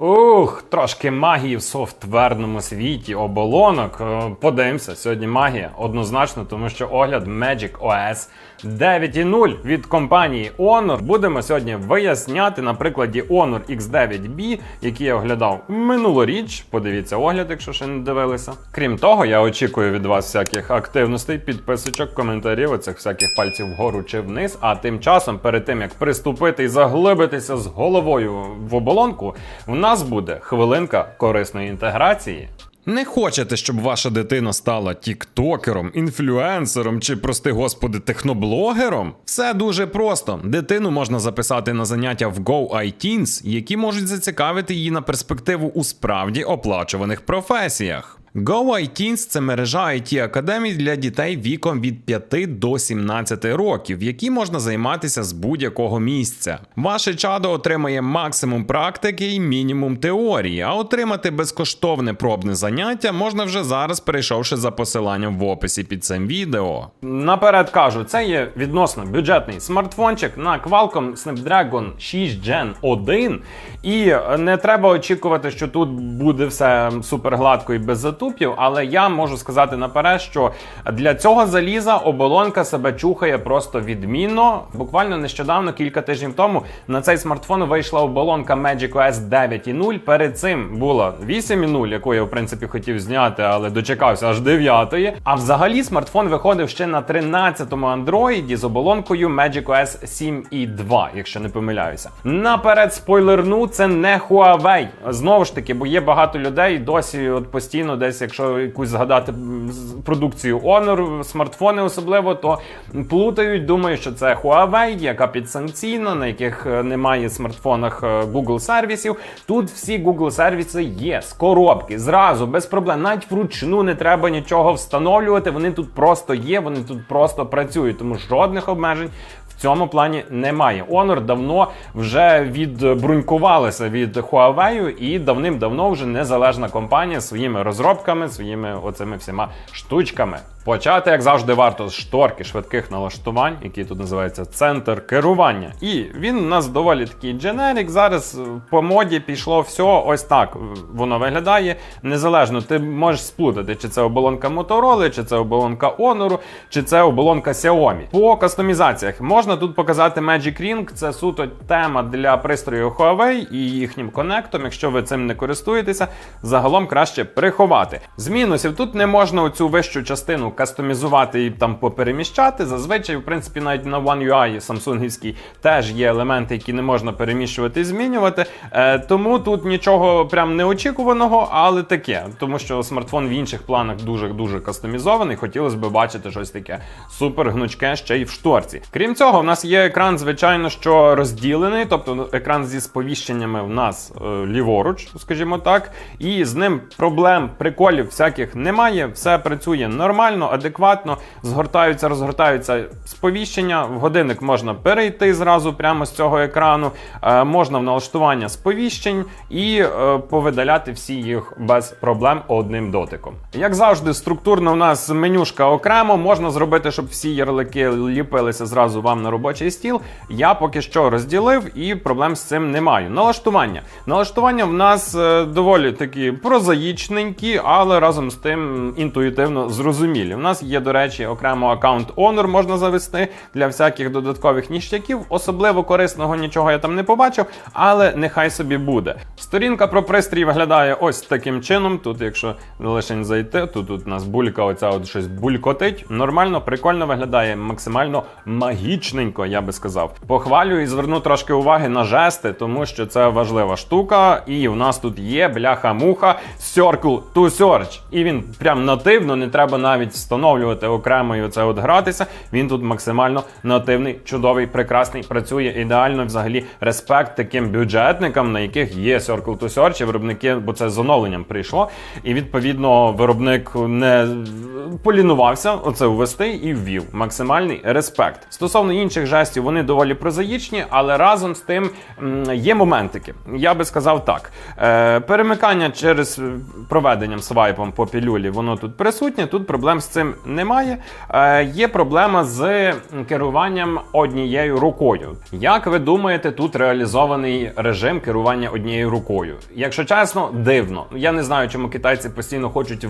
O Ух, трошки магії в софтверному світі оболонок. Е, Подивимося, сьогодні магія однозначно, тому що огляд Magic OS 9.0 від компанії Honor. Будемо сьогодні виясняти на прикладі Honor X9B, який я оглядав минулоріч. Подивіться огляд, якщо ще не дивилися. Крім того, я очікую від вас всяких активностей, підписочок, коментарів, оцих всяких пальців вгору чи вниз. А тим часом, перед тим як приступити і заглибитися з головою в оболонку, в нас буде хвилинка корисної інтеграції. Не хочете, щоб ваша дитина стала тіктокером, інфлюенсером чи, прости господи, техноблогером? Все дуже просто. Дитину можна записати на заняття в Go iTeens, які можуть зацікавити її на перспективу у справді оплачуваних професіях. Go iTeens – це мережа it академій для дітей віком від 5 до 17 років, в якій можна займатися з будь-якого місця. Ваше чадо отримає максимум практики і мінімум теорії, а отримати безкоштовне пробне заняття можна вже зараз, перейшовши за посиланням в описі під цим відео. Наперед кажу, це є відносно бюджетний смартфончик на Qualcomm Snapdragon 6 Gen 1. І не треба очікувати, що тут буде все супер гладко і без затупів, але я можу сказати наперед, що для цього заліза оболонка себе чухає просто відмінно. Буквально нещодавно, кілька тижнів тому, на цей смартфон вийшла оболонка Magic OS 9.0. Перед цим була 8.0, яку я в принципі хотів зняти, але дочекався аж 9. А взагалі смартфон виходив ще на 13-му Android з оболонкою Magic OS 7.2, якщо не помиляюся. Наперед спойлерну, це не Huawei. Знову ж таки, бо є багато людей досі от постійно десь, якщо якусь згадати продукцію Honor, смартфони особливо, то плутають, думають, що це Huawei, яка підсанкційна, на яких е, немає в смартфонах е, Google сервісів. Тут всі Google сервіси є з коробки, зразу, без проблем. Навіть вручну не треба нічого встановлювати. Вони тут просто є, вони тут просто працюють, тому жодних обмежень. Цьому плані немає. Honor давно вже відбрунькувалися від Huawei і давним-давно вже незалежна компанія своїми розробками, своїми оцими всіма штучками. Почати, як завжди, варто з шторки швидких налаштувань, який тут називається центр керування. І він у нас доволі такий дженерик. Зараз по моді пішло все ось так. Воно виглядає незалежно. Ти можеш сплутати, чи це оболонка Motorola, чи це оболонка Honor, чи це оболонка Xiaomi. По кастомізаціях можна тут показати Magic Ring. Це суто тема для пристрою Huawei і їхнім конектом. Якщо ви цим не користуєтеся, загалом краще приховати. З мінусів тут не можна оцю вищу частину кастомізувати і там попереміщати. Зазвичай, в принципі, навіть на One UI самсунгівській теж є елементи, які не можна переміщувати і змінювати. Е, тому тут нічого прям неочікуваного, але таке, тому що смартфон в інших планах дуже дуже кастомізований. Хотілося б бачити щось таке супер гнучке ще й в шторці. Крім цього, в нас є екран, звичайно, що розділений, тобто екран зі сповіщеннями в нас е, ліворуч, скажімо так, і з ним проблем, приколів всяких немає. Все працює нормально, адекватно. Згортаються, розгортаються сповіщення. В годинник можна перейти зразу прямо з цього екрану. Е, можна в налаштування сповіщень і е, повидаляти всі їх без проблем одним дотиком. Як завжди, структурно у нас менюшка окремо. Можна зробити, щоб всі ярлики ліпилися зразу вам на робочий стіл. Я поки що розділив і проблем з цим не маю. Налаштування. Налаштування в нас е, доволі такі прозаїчненькі, але разом з тим інтуїтивно зрозумілі. У нас є, до речі, окремо аккаунт Honor можна завести для всяких додаткових ніштяків. Особливо корисного нічого я там не побачив, але нехай собі буде. Сторінка про пристрій виглядає ось таким чином. Тут, якщо лише зайти, то тут у нас булька, оця от щось булькотить. Нормально, прикольно виглядає, максимально магічненько, я би сказав. Похвалю і зверну трошки уваги на жести, тому що це важлива штука. І в нас тут є бляха-муха Circle to Search. І він прям нативно, не треба навіть встановлювати окремо і оце от гратися. Він тут максимально нативний, чудовий, прекрасний, працює ідеально. Взагалі, респект таким бюджетникам, на яких є Circle to Search, і виробники, бо це з оновленням прийшло. І відповідно виробник не полінувався оце ввести і ввів. Максимальний респект. Стосовно інших жестів, вони доволі прозаїчні, але разом з тим є моментики. Я би сказав так: е, перемикання через проведенням свайпом по пілюлі, воно тут присутнє. Тут проблем з цим немає. Е, є проблема з керуванням однією рукою. Як ви думаєте, тут реалізований режим керування однією рукою? Якщо чесно, дивно. Я не знаю, чому китайці постійно хочуть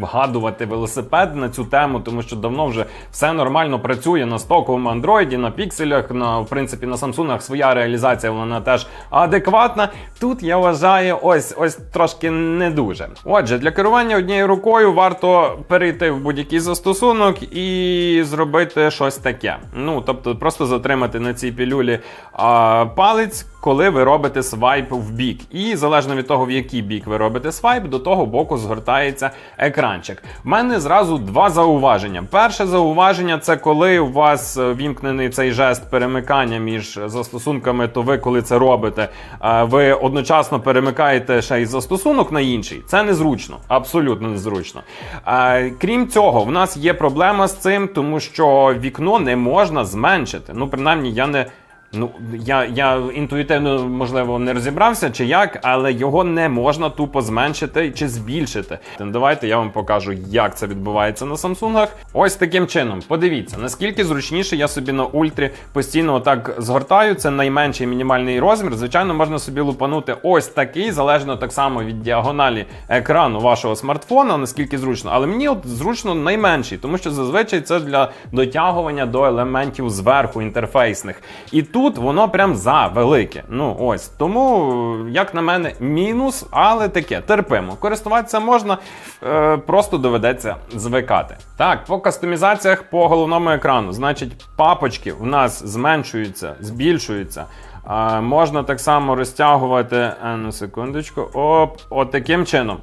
вгадувати велосипед на цю тему, тому що давно вже все нормально працює на стоковому андроїді, на пікселях, на в принципі на Samsung своя реалізація, вона теж адекватна. Тут я вважаю, ось ось трошки не дуже. Отже, для керування однією рукою варто перейти в будь-який застосунок і зробити щось таке. Ну тобто, просто затримати на цій пілюлі а, палець. Коли ви робите свайп в бік, і залежно від того, в який бік ви робите свайп, до того боку згортається екранчик. У мене зразу два зауваження. Перше зауваження це коли у вас е, вімкнений цей жест перемикання між застосунками, то ви, коли це робите, е, ви одночасно перемикаєте ще й застосунок на інший. Це незручно, абсолютно незручно. Е, Крім цього, в нас є проблема з цим, тому що вікно не можна зменшити. Ну, принаймні, я не. Ну, я, я інтуїтивно, можливо, не розібрався чи як, але його не можна тупо зменшити чи збільшити. Давайте я вам покажу, як це відбувається на Самсунгах. Ось таким чином. Подивіться, наскільки зручніше я собі на ультрі постійно отак згортаю. Це найменший мінімальний розмір. Звичайно, можна собі лупанути ось такий, залежно так само від діагоналі екрану вашого смартфона, наскільки зручно. Але мені от зручно найменший, тому що зазвичай це для дотягування до елементів зверху інтерфейсних. І тут воно прям за велике. Ну ось тому, як на мене, мінус, але таке терпимо. Користуватися можна, е, просто доведеться звикати. Так, по кастомізаціях по головному екрану, значить, папочки в нас зменшуються, збільшуються. А, можна так само розтягувати е, на секундочку. Оп, от таким чином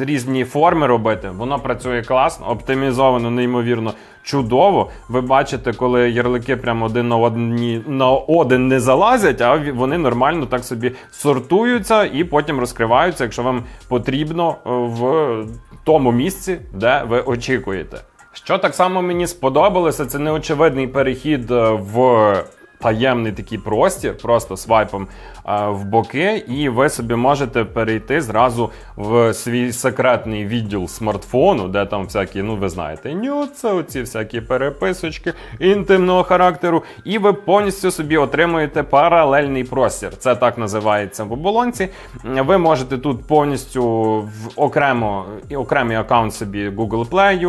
різні форми робити. Воно працює класно, оптимізовано, неймовірно чудово. Ви бачите, коли ярлики прямо один на одні на один не залазять, а вони нормально так собі сортуються і потім розкриваються, якщо вам потрібно е, в тому місці, де ви очікуєте. Що так само мені сподобалося, це неочевидний перехід е, в таємний такий простір, просто свайпом в боки, і ви собі можете перейти зразу в свій секретний відділ смартфону, де там всякі, ну ви знаєте, нюци, оці всякі переписочки інтимного характеру, і ви повністю собі отримуєте паралельний простір. Це так називається в оболонці. Ви можете тут повністю в окремо окремий аккаунт собі Google Play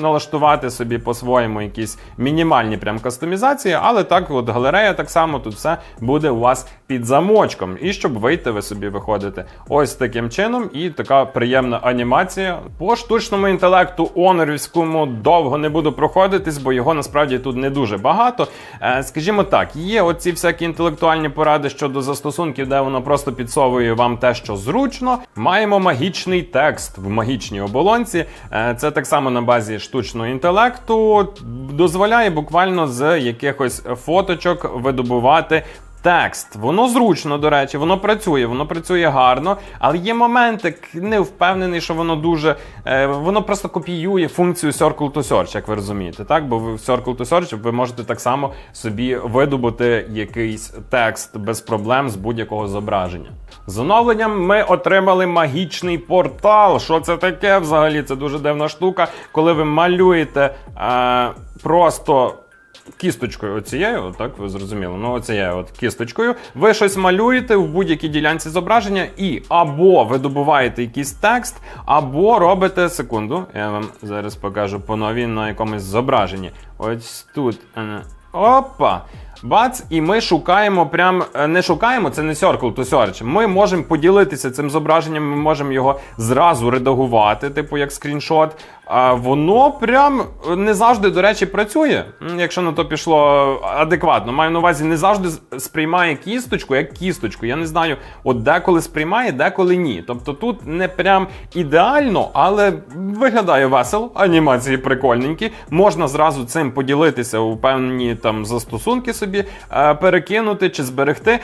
налаштувати собі по-своєму якісь мінімальні прям кастомізації, але так от галерея так само тут все буде у вас під замочком. І щоб вийти, ви собі виходите ось таким чином, і така приємна анімація. По штучному інтелекту онорівському довго не буду проходитись, бо його насправді тут не дуже багато. Е, скажімо так, є оці всякі інтелектуальні поради щодо застосунків, де воно просто підсовує вам те, що зручно. Маємо магічний текст в магічній оболонці. Е, це так само на базі штучного інтелекту. Дозволяє буквально з якихось фоточок видобувати Текст, воно зручно, до речі, воно працює, воно працює гарно, але є моменти, не впевнений, що воно дуже. Е, воно просто копіює функцію Circle to Search, як ви розумієте. Так? Бо в Circle to Search ви можете так само собі видобути якийсь текст без проблем з будь-якого зображення. З оновленням ми отримали магічний портал. Що це таке взагалі? Це дуже дивна штука, коли ви малюєте е, просто. Кісточкою оцією, так ви зрозуміли, ну оцією от кісточкою, ви щось малюєте в будь-якій ділянці зображення, і або ви добуваєте якийсь текст, або робите секунду. Я вам зараз покажу по новій на якомусь зображенні. Ось тут. е, Опа! Бац, і ми шукаємо прям е, не шукаємо, це не circle to search. Ми можемо поділитися цим зображенням, ми можемо його зразу редагувати, типу як скріншот. А воно прям е, не завжди, до речі, працює. Якщо на то пішло адекватно. Маю на увазі, не завжди сприймає кісточку як кісточку. Я не знаю, от деколи сприймає, деколи ні. Тобто тут не прям ідеально, але виглядає весело, анімації прикольненькі. Можна зразу цим поділитися у певні там застосунки собі, е, перекинути чи зберегти.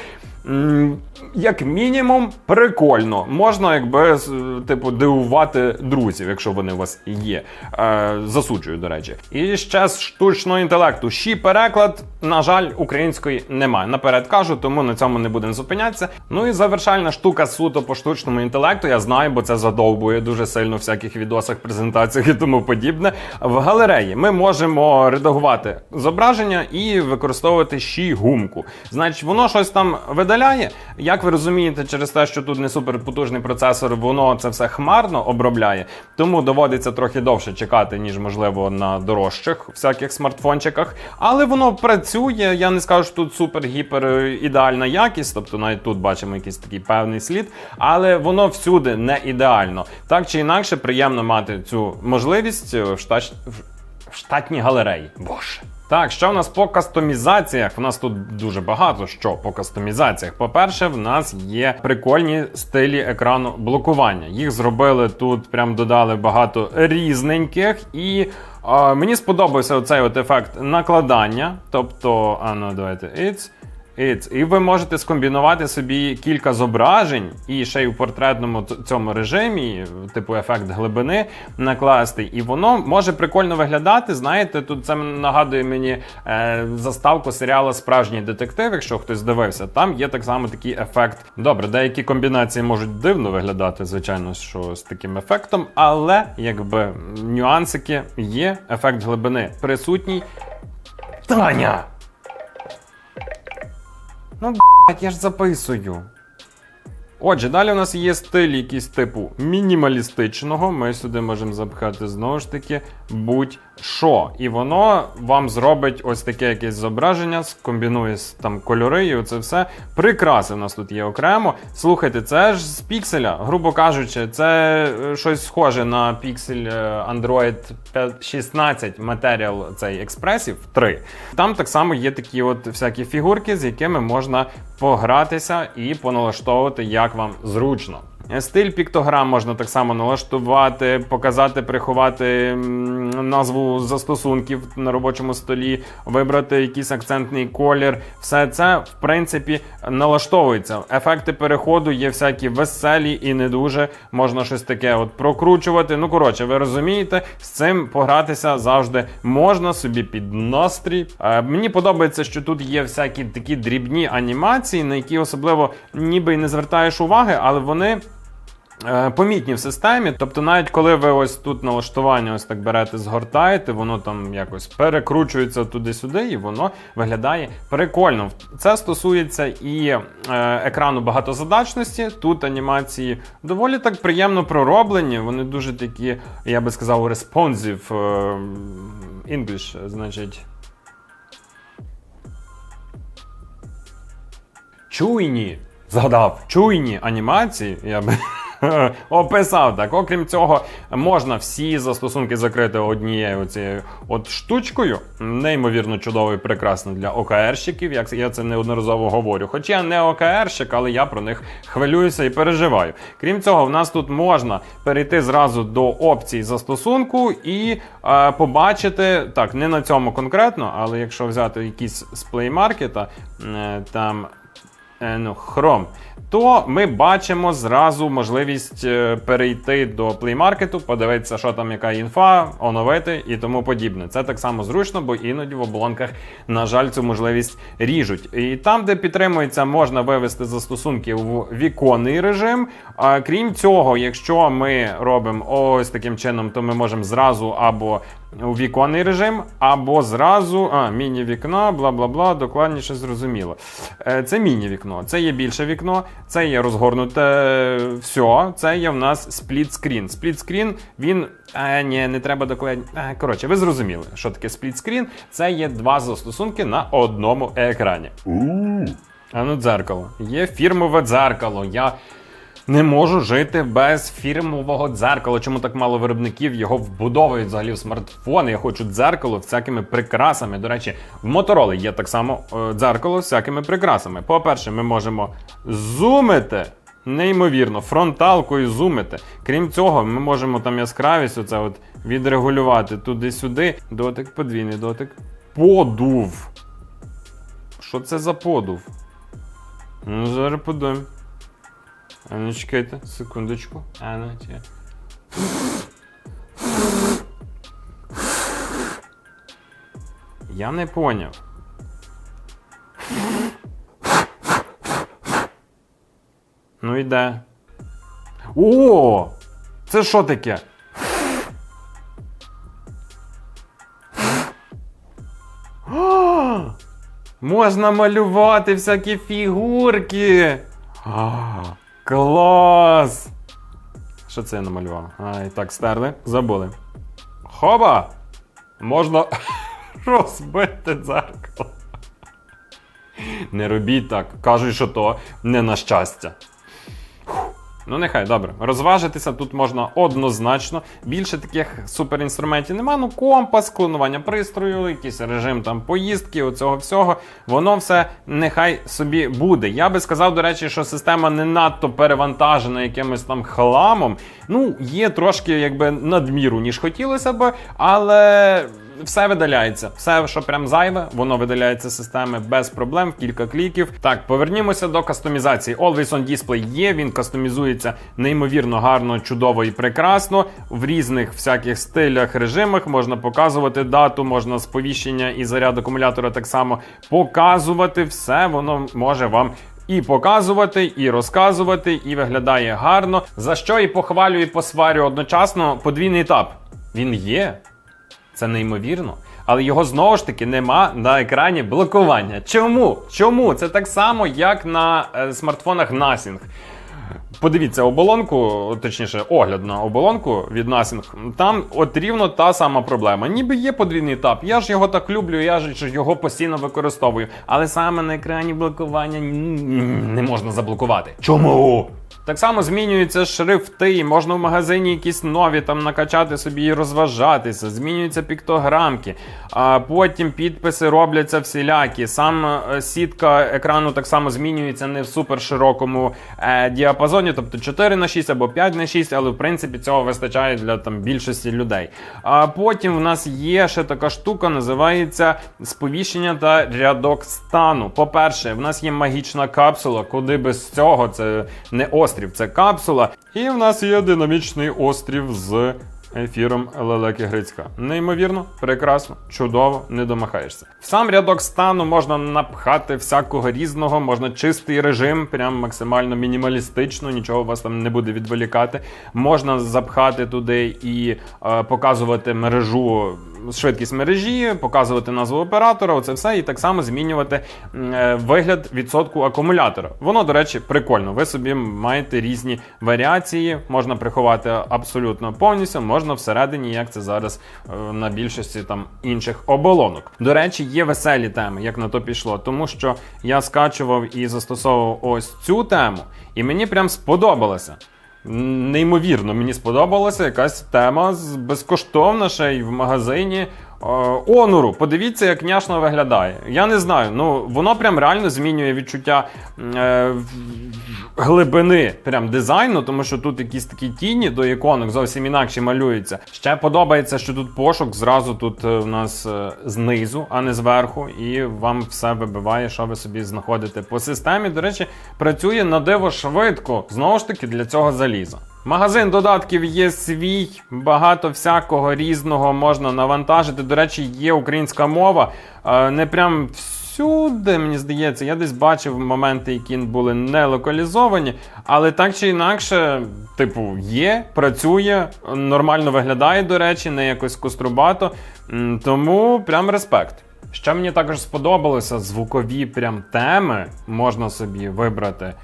Як мінімум, прикольно. Можна, якби типу, дивувати друзів, якщо вони у вас є. Е, засуджую, до речі. І ще з штучного інтелекту. Щі переклад, на жаль, української немає. Наперед кажу, тому на цьому не будемо зупинятися. Ну і завершальна штука суто по штучному інтелекту. Я знаю, бо це задовбує дуже сильно всяких відосах, презентаціях і тому подібне. В галереї ми можемо редагувати зображення і використовувати щі гумку. Значить, воно щось там видаляє. Як ви розумієте, через те, що тут не суперпотужний процесор, воно це все хмарно обробляє, тому доводиться трохи довше чекати, ніж можливо на дорожчих всяких смартфончиках. Але воно працює. Я не скажу, що тут супер-гіпер ідеальна якість, тобто навіть тут бачимо якийсь такий певний слід, але воно всюди не ідеально. Так чи інакше, приємно мати цю можливість в штат в штатній галереї. Боже. Так, що в нас по кастомізаціях? В нас тут дуже багато що по кастомізаціях. По-перше, в нас є прикольні стилі екрану блокування. Їх зробили тут, прям додали багато різненьких. І е, мені сподобався оцей от ефект накладання. Тобто, а ну давайте it's. І ви можете скомбінувати собі кілька зображень і ще й у портретному цьому режимі, типу ефект глибини, накласти. І воно може прикольно виглядати. Знаєте, тут це нагадує мені е, заставку серіалу Справжній детектив, якщо хтось дивився. Там є так само такий ефект. Добре, деякі комбінації можуть дивно виглядати, звичайно, що з таким ефектом, але якби нюансики є, ефект глибини присутній. Таня! Ну, блядь, я ж записую. Отже, далі у нас є стиль якийсь типу мінімалістичного. Ми сюди можемо запхати знову ж таки будь-що. І воно вам зробить ось таке якесь зображення, скомбінує там кольори, і оце все. Прикраси у нас тут є окремо. Слухайте, це ж з пікселя, грубо кажучи, це е, щось схоже на піксель е, Android 5 16 Material цей Expressive 3. Там так само є такі от всякі фігурки, з якими можна погратися і поналаштовувати, як вам зручно. Стиль піктограм можна так само налаштувати, показати, приховати назву застосунків на робочому столі, вибрати якийсь акцентний колір. Все це, в принципі, налаштовується. Ефекти переходу є всякі веселі і не дуже. Можна щось таке от прокручувати. Ну, коротше, ви розумієте, з цим погратися завжди можна собі під настрій. Е, мені подобається, що тут є всякі такі дрібні анімації, на які особливо ніби й не звертаєш уваги, але вони. Е, Помітні в системі, тобто, навіть коли ви ось тут налаштування ось так берете, згортаєте, воно там якось перекручується туди-сюди, і воно виглядає прикольно. Це стосується і е, екрану багатозадачності. Тут анімації доволі так приємно пророблені. Вони дуже такі, я би сказав, е, English, значить. чуйні. Згадав, чуйні анімації, я би описав так. Окрім цього, можна всі застосунки закрити однією цією от штучкою. Неймовірно чудово і прекрасно для ОКРщиків, як я це неодноразово говорю. Хоча я не ОКРщик, але я про них хвилююся і переживаю. Крім цього, в нас тут можна перейти зразу до опцій застосунку і е, побачити, так, не на цьому конкретно, але якщо взяти якісь з Market, е, там ну, Chrome, то ми бачимо зразу можливість е, перейти до Play Market, подивитися, що там яка інфа, оновити і тому подібне. Це так само зручно, бо іноді в оболонках, на жаль, цю можливість ріжуть. І там, де підтримується, можна вивести застосунки в віконний режим. А крім цього, якщо ми робимо ось таким чином, то ми можемо зразу або у віконний режим, або зразу а, міні-вікно, бла бла бла, докладніше зрозуміло. Е, Це міні-вікно, це є більше вікно, це є розгорнуте все, це є в нас спліт-скрін. Спліт-скрін, він. А, ні, не треба докладні. Коротше, ви зрозуміли, що таке спліт-скрін. Це є два застосунки на одному екрані. А ну, дзеркало. Є фірмове дзеркало. Я не можу жити без фірмового дзеркала. Чому так мало виробників його вбудовують взагалі в смартфони? Я хочу дзеркало всякими прикрасами. До речі, в Motorola є так само е, дзеркало з всякими прикрасами. По-перше, ми можемо зумити. Неймовірно, фронталкою зумити. Крім цього, ми можемо там яскравість оце от відрегулювати туди-сюди. Дотик, подвійний дотик. Подув. Що це за подув? Ну, зараз подумаємо. А ну чекайте, секундочку. А ну, чи. Я не поняв. Ну іде. О! Це що таке? Можна малювати всякі фігурки. А, клас! Що це я намалював? А, і так, стерли, забули. Хоба! Можна розбити дзеркало. Не робіть так. Кажуть, що то не на щастя. Ну, нехай, добре. Розважитися тут можна однозначно. Більше таких суперінструментів нема. Ну, компас, клонування пристрою, якийсь режим там поїздки, оцього всього. Воно все нехай собі буде. Я би сказав, до речі, що система не надто перевантажена якимось там хламом. Ну, є трошки якби надміру, ніж хотілося б, але. Все видаляється, все, що прям зайве, воно видаляється з системи без проблем, в кілька кліків. Так, повернімося до кастомізації. Always on Display є, він кастомізується неймовірно гарно, чудово і прекрасно. В різних всяких стилях, режимах можна показувати дату, можна сповіщення і заряд акумулятора так само показувати. Все воно може вам. І показувати, і розказувати, і виглядає гарно. За що і похвалю, і посварю одночасно подвійний етап. Він є. Це неймовірно. Але його знову ж таки нема на екрані блокування. Чому? Чому? Це так само, як на е, смартфонах Nothing. Подивіться оболонку, точніше, огляд на оболонку від Nothing. Там от рівно та сама проблема. Ніби є подвійний етап. Я ж його так люблю, я ж його постійно використовую. Але саме на екрані блокування не можна заблокувати. Чому? Так само змінюються шрифти, можна в магазині якісь нові там накачати собі і розважатися, змінюються піктограмки, а потім підписи робляться всілякі. Сам е, сітка екрану так само змінюється не в суперширокому е, діапазоні, тобто 4 на 6 або 5 на 6, але в принципі цього вистачає для там більшості людей. А потім в нас є ще така штука, називається сповіщення та рядок стану. По-перше, в нас є магічна капсула, куди без цього це не острів, це капсула. І в нас є динамічний острів з ефіром Лелеки Грицька. Неймовірно, прекрасно, чудово, не домахаєшся. В сам рядок стану можна напхати всякого різного, можна чистий режим, прям максимально мінімалістично, нічого вас там не буде відволікати. Можна запхати туди і е, показувати мережу. Швидкість мережі, показувати назву оператора, оце все, і так само змінювати е, вигляд відсотку акумулятора. Воно, до речі, прикольно. Ви собі маєте різні варіації, можна приховати абсолютно повністю, можна всередині, як це зараз е, на більшості там інших оболонок. До речі, є веселі теми, як на то пішло, тому що я скачував і застосовував ось цю тему, і мені прям сподобалося. Неймовірно, мені сподобалася якась тема безкоштовна ще й в магазині е, Онору. Подивіться, як няшно виглядає. Я не знаю, ну воно прям реально змінює відчуття е, глибини прям дизайну, тому що тут якісь такі тіні до іконок зовсім інакше малюються. Ще подобається, що тут пошук зразу тут е, в нас е, знизу, а не зверху, і вам все вибиває, що ви собі знаходите по системі. До речі, працює на диво швидко. Знову ж таки, для цього заліза. Магазин додатків є свій, багато всякого різного можна навантажити. До речі, є українська мова. Е, Не прям всюди, мені здається, я десь бачив моменти, які були не локалізовані, але так чи інакше, типу, є, працює, нормально виглядає, до речі, не якось кострубато. Тому прям респект. Що мені також сподобалося, звукові прям теми можна собі вибрати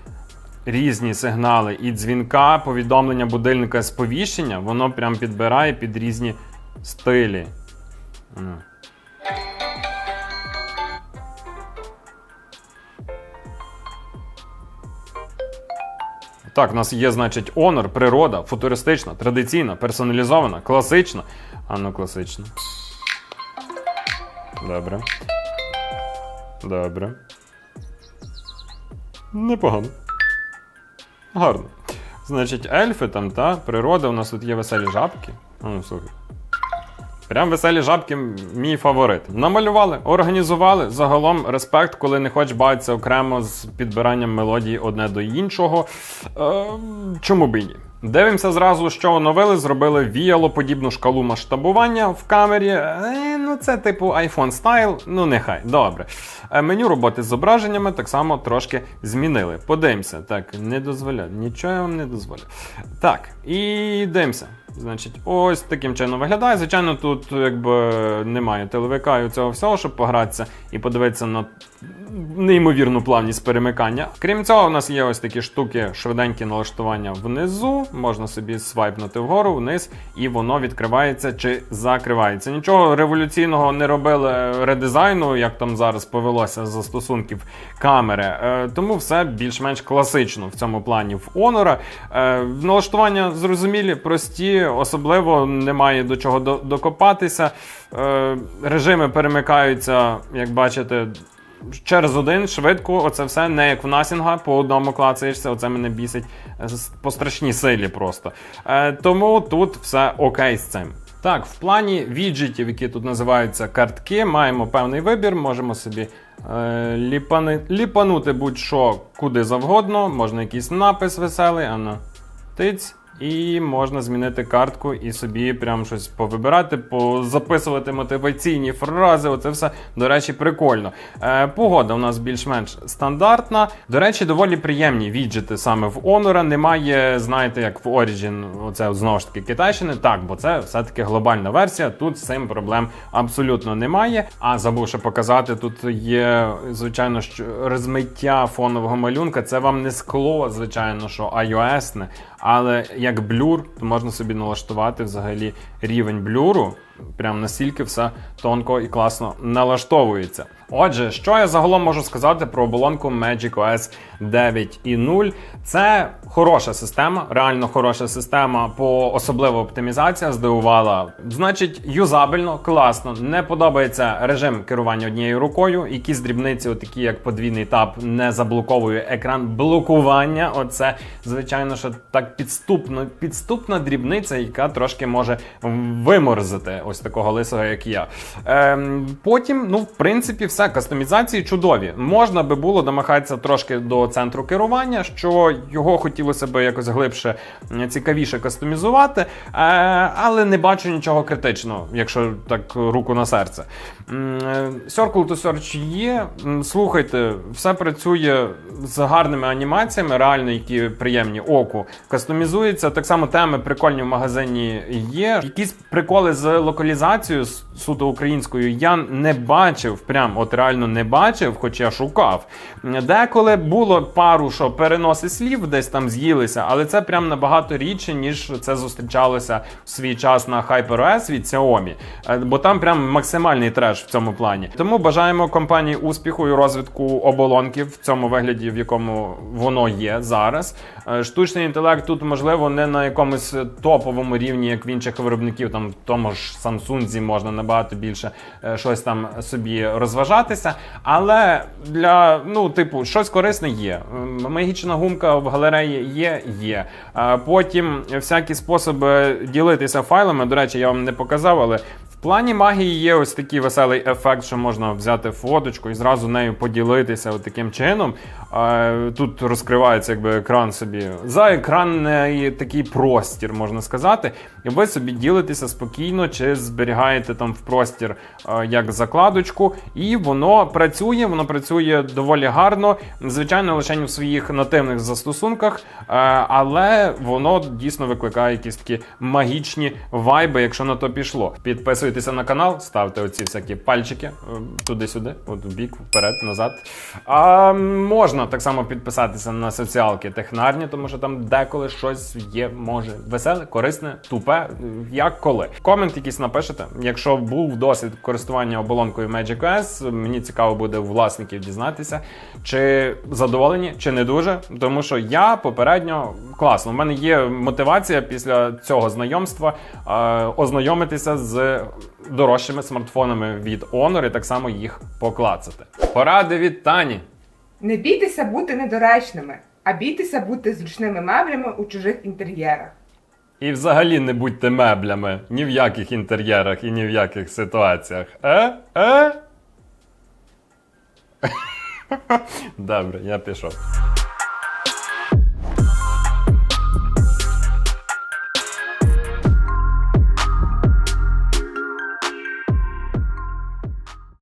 різні сигнали і дзвінка, повідомлення будильника сповіщення, воно прям підбирає під різні стилі. Так, у нас є, значить, Honor, природа, футуристична, традиційна, персоналізована, класична. А ну, класична. Добре. Добре. Непогано. Гарно. Значить, ельфи там, та, природа, у нас тут є веселі жабки. Ну, слухай. Прям веселі жабки мій фаворит. Намалювали, організували. Загалом респект, коли не хочеш бавитися окремо з підбиранням мелодії одне до іншого. Е, чому б і ні? Дивимося зразу, що оновили, зробили віялоподібну шкалу масштабування в камері. Е, ну це типу iPhone Style, ну нехай, добре. Е, меню роботи з зображеннями так само трошки змінили. Подивимося. Так, не дозволяю, нічого я вам не дозволю. Так, і дивимося. Значить, ось таким чином виглядає. Звичайно, тут якби немає телевика і цього всього, щоб погратися і подивитися на неймовірну плавність перемикання. Крім цього, у нас є ось такі штуки, швиденькі налаштування внизу. Можна собі свайпнути вгору, вниз, і воно відкривається чи закривається. Нічого революційного не робили редизайну, як там зараз повелося з застосунків камери. Е, тому все більш-менш класично в цьому плані в Honor. Е, налаштування зрозумілі, прості, особливо немає до чого докопатися. Е, режими перемикаються, як бачите. Через один швидко, оце все не як в насінга, по одному клацаєшся, оце мене бісить е, по страшній силі просто. Е, тому тут все окей з цим. Так, в плані віджитів, які тут називаються картки, маємо певний вибір, можемо собі е, ліпани, ліпанути будь-що куди завгодно, можна якийсь напис веселий, ано тиць. І можна змінити картку і собі прям щось повибирати, позаписувати мотиваційні фрази. Оце все, до речі, прикольно. Е, погода у нас більш-менш стандартна. До речі, доволі приємні віджити саме в Honor. Немає, знаєте, як в Origin, оце знову ж таки Китайщини. Так, бо це все-таки глобальна версія. Тут з цим проблем абсолютно немає. А забув ще показати, тут є, звичайно, що розмиття фонового малюнка. Це вам не скло, звичайно, що iOS-не, але як блюр, то можна собі налаштувати взагалі рівень блюру. Прям настільки все тонко і класно налаштовується. Отже, що я загалом можу сказати про оболонку Magic OS 9.0? Це хороша система, реально хороша система, по особливо оптимізація здивувала. Значить, юзабельно, класно. Не подобається режим керування однією рукою. Якісь дрібниці, такі як подвійний тап, не заблоковує екран блокування. Оце, звичайно, що так підступно, підступна дрібниця, яка трошки може виморзити ось такого лисого, як я. Ем, потім, ну, в принципі, все, кастомізації чудові. Можна би було домахатися трошки до центру керування, що його хотілося би якось глибше, цікавіше кастомізувати, е, але не бачу нічого критичного, якщо так руку на серце. Е, Circle to Search є. Слухайте, все працює з гарними анімаціями, реально, які приємні оку. Кастомізується. Так само теми прикольні в магазині є. Якісь приколи з локалізацією суто українською я не бачив. Прям от реально не бачив, хоча шукав. Деколи було пару, що переноси слів десь там з'їлися, але це прям набагато рідше, ніж це зустрічалося в свій час на HyperOS від Xiaomi. Е, Бо там прям максимальний треш в цьому плані. Тому бажаємо компанії успіху і розвитку оболонки в цьому вигляді, в якому воно є зараз. Е, Штучний інтелект тут можливо не на якомусь топовому рівні, як в інших виробників, там в тому ж Samsung можна набагато більше е, щось там собі розважатися. Але для ну, типу, щось корисне є. Магічна гумка в галереї є, є. Е, Потім всякі способи ділитися файлами. До речі, я вам не показав, але плані магії є ось такий веселий ефект, що можна взяти фоточку і зразу нею поділитися от таким чином. Тут розкривається якби екран собі за екранний такий простір, можна сказати. І ви собі ділитеся спокійно чи зберігаєте там в простір як закладочку, і воно працює, воно працює доволі гарно. Звичайно, лише в своїх нативних застосунках, але воно дійсно викликає якісь такі магічні вайби, якщо на то пішло. Підписуйтеся на канал, ставте оці всякі пальчики е, туди-сюди, от в бік, вперед, назад. А можна так само підписатися на соціалки технарні, тому що там деколи щось є, може веселе, корисне, тупе, е, як коли. Комент якийсь напишете. Якщо був досвід користування оболонкою Magic OS, мені цікаво буде у власників дізнатися, чи задоволені, чи не дуже. Тому що я попередньо класно. У мене є мотивація після цього знайомства е, ознайомитися з дорожчими смартфонами від Honor і так само їх поклацати. Поради від Тані. Не бійтеся бути недоречними, а бійтеся бути зручними меблями у чужих інтер'єрах. І взагалі не будьте меблями ні в яких інтер'єрах і ні в яких ситуаціях. Е? Е? Добре, я пішов.